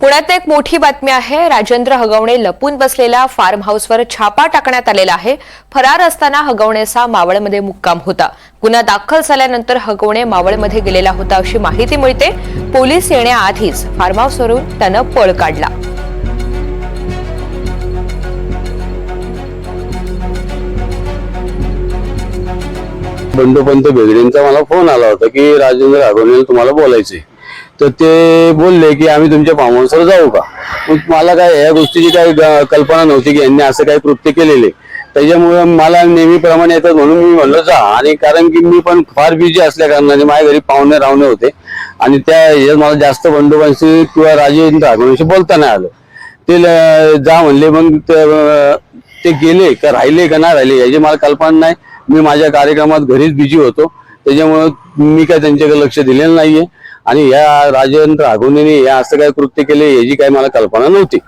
पुण्यात एक मोठी बातमी आहे. राजेंद्र हगवणे लपून बसलेल्या फार्म हाऊसवर छापा टाकण्यात आलेला आहे. फरार असताना हगवणेचा मावळमध्ये मुक्काम होता. गुन्हा दाखल झाल्यानंतर हगवणे मावळमध्ये गेलेला होता अशी माहिती मिळते. पोलीस येण्याआधीच फार्म हाऊसवरून त्यानं पळ काढला. बंडोपंत बेगडेंचा मला फोन आला होता की राजेंद्र हगवणे तुम्हाला बोलायचे तर ते बोलले की आम्ही तुमच्या फार्म जाऊ का? मग मला काय या गोष्टीची काही ग- कल्पना नव्हती की यांनी असं काही कृत्य केलेले. त्याच्यामुळे मला नेहमीप्रमाणे येतात म्हणून मी म्हणलो जा. आणि कारण की मी पण फार बिझी असल्या कारणाने माझ्या घरी पाहुणे रावणे होते. आणि त्या ह्याच्यात मला जास्त बंडोबांशी किंवा राजेंद्र राघवनेशी बोलता नाही आलं. ते जा म्हणले मग ते गेले का राहिले का नाही राहिले याची मला कल्पना नाही. मी माझ्या कार्यक्रमात घरीच बिझी होतो. त्याच्यामुळं मी काय त्यांच्याकडे लक्ष दिलेलं नाहीये. आणि या राजेंद्र राघवनेने या असं काय कृत्य केले याची काही मला कल्पना नव्हती.